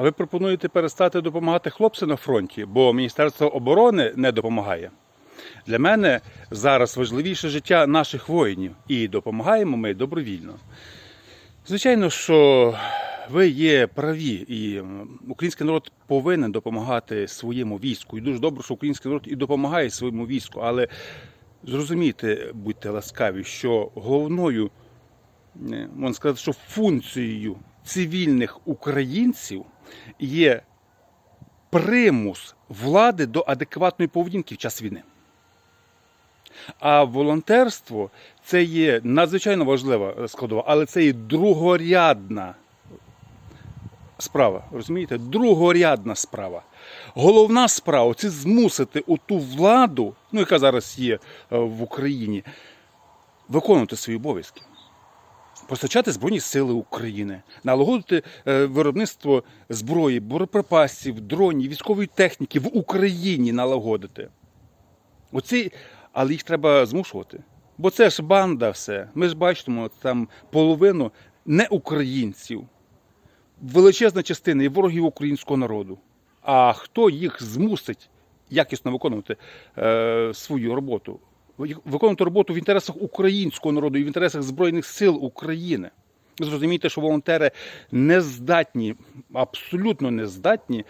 А ви пропонуєте перестати допомагати хлопцям на фронті, бо Міністерство оборони не допомагає. Для мене зараз важливіше життя наших воїнів, і допомагаємо ми добровільно. Звичайно, що ви є праві, і український народ повинен допомагати своєму війську. І дуже добре, що український народ і допомагає своєму війську. Але зрозумійте, будьте ласкаві, що головною, можна сказати, що функцією цивільних українців є примус влади до адекватної поведінки в час війни. А волонтерство це є надзвичайно важлива складова, але це є другорядна справа. Розумієте? Другорядна справа. Головна справа це змусити оту владу, ну яка зараз є е, в Україні, виконувати свої обов'язки. Постачати Збройні Сили України, налагодити е, виробництво зброї, боєприпасів, дронів, військової техніки в Україні налагодити. Оці, але їх треба змушувати. Бо це ж банда все. Ми ж бачимо там половину не українців. Величезна частина і ворогів українського народу. А хто їх змусить якісно виконувати е, свою роботу? Виконувати роботу в інтересах українського народу і в інтересах Збройних сил України. Зрозумійте, що волонтери не здатні, абсолютно не здатні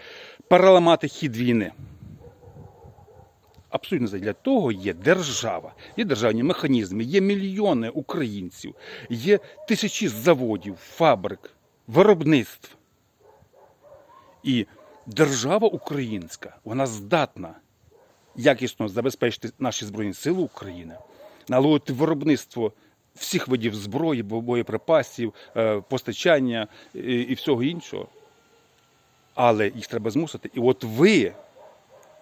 переламати хід війни. Абсолютно для того є держава, є державні механізми, є мільйони українців, є тисячі заводів, фабрик, виробництв. І держава українська, вона здатна якісно забезпечити наші Збройні Сили України, налагодити виробництво всіх видів зброї, боєприпасів, е, постачання і, всього іншого. Але їх треба змусити. І от ви,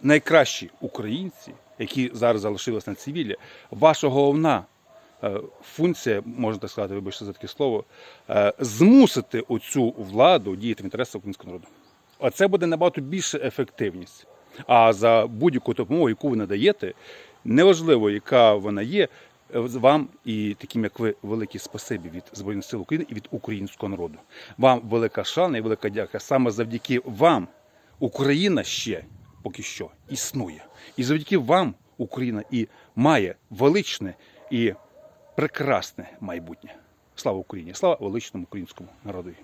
найкращі українці, які зараз залишились на цивілі, ваша головна е, функція, можна так сказати, вибачте за таке слово, е, змусити оцю владу діяти в інтересах українського народу. Оце буде набагато більша ефективність. А за будь-яку допомогу, яку ви надаєте, неважливо, яка вона є, е, вам і таким, як ви, велике спасибі від Збройних сил України і від українського народу. Вам велика шана і велика дяка. Саме завдяки вам Україна ще поки що існує. І завдяки вам Україна і має величне і прекрасне майбутнє. Слава Україні! Слава величному українському народові!